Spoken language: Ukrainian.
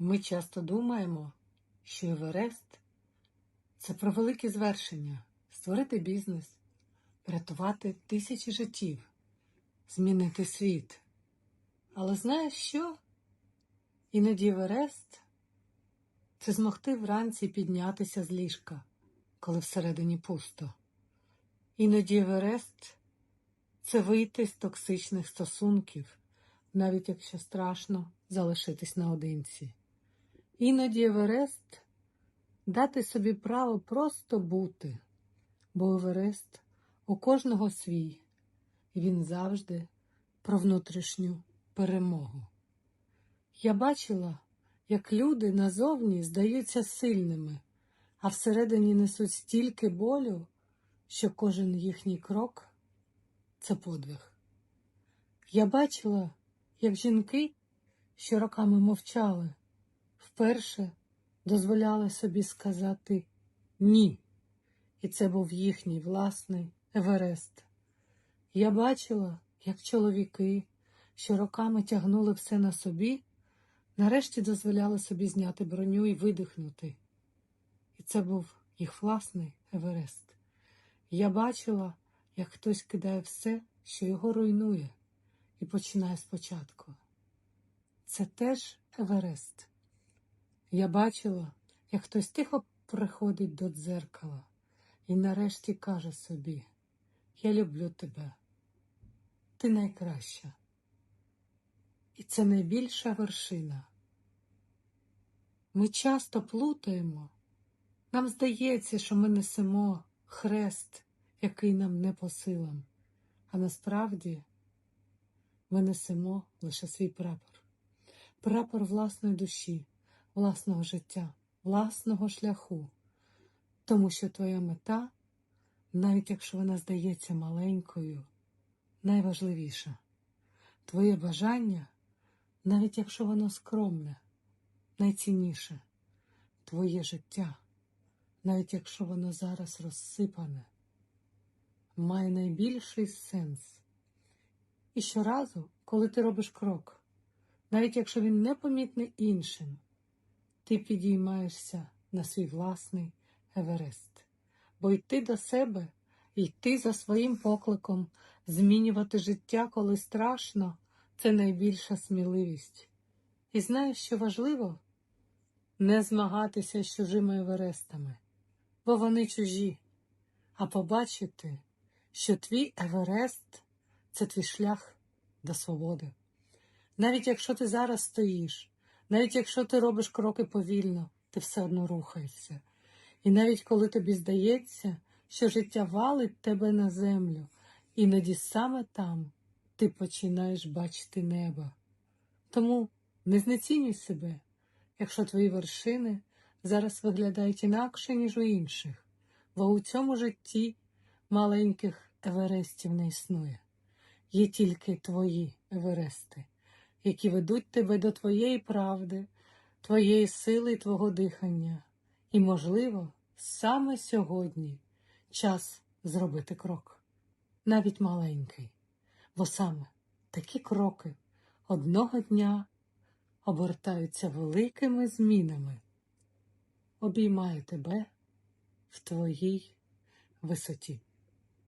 Ми часто думаємо, що Еверест це про великі звершення, створити бізнес, врятувати тисячі життів, змінити світ. Але знаєш що? Іноді Еверест це змогти вранці піднятися з ліжка, коли всередині пусто. Іноді Еверест це вийти з токсичних стосунків, навіть якщо страшно залишитись наодинці. Іноді Еверест дати собі право просто бути, бо Еверест у кожного свій, і він завжди про внутрішню перемогу. Я бачила, як люди назовні здаються сильними, а всередині несуть стільки болю, що кожен їхній крок це подвиг. Я бачила, як жінки, що роками мовчали, вперше дозволяли собі сказати ні, і це був їхній власний Еверест. Я бачила, як чоловіки, що роками тягнули все на собі, нарешті дозволяли собі зняти броню і видихнути. І це був їх власний Еверест. Я бачила, як хтось кидає все, що його руйнує, і починає спочатку. Це теж Еверест. Я бачила, як хтось тихо приходить до дзеркала і нарешті каже собі: Я люблю тебе, ти найкраща. І це найбільша вершина. Ми часто плутаємо. Нам здається, що ми несемо хрест, який нам не по силам, а насправді ми несемо лише свій прапор, прапор власної душі, власного життя, власного шляху, тому що твоя мета, навіть якщо вона здається маленькою, найважливіша. Твоє бажання, навіть якщо воно скромне, найцінніше, твоє життя, навіть якщо воно зараз розсипане, має найбільший сенс. І щоразу, коли ти робиш крок, навіть якщо він непомітний іншим, ти підіймаєшся на свій власний Еверест, бо йти до себе, йти за своїм покликом, змінювати життя, коли страшно, це найбільша сміливість. І знаєш, що важливо? Не змагатися з чужими Еверестами, бо вони чужі, а побачити, що твій Еверест це твій шлях до свободи. Навіть якщо ти зараз стоїш, навіть якщо ти робиш кроки повільно, ти все одно рухаєшся. І навіть коли тобі здається, що життя валить тебе на землю, іноді саме там ти починаєш бачити небо. Тому не знецінюй себе, якщо твої вершини зараз виглядають інакше, ніж у інших, бо у цьому житті маленьких еверестів не існує. Є тільки твої еверести, які ведуть тебе до твоєї правди, твоєї сили і твого дихання. І, можливо, саме сьогодні час зробити крок, навіть маленький, бо саме такі кроки одного дня обертаються великими змінами. Обіймаю тебе в твоїй висоті.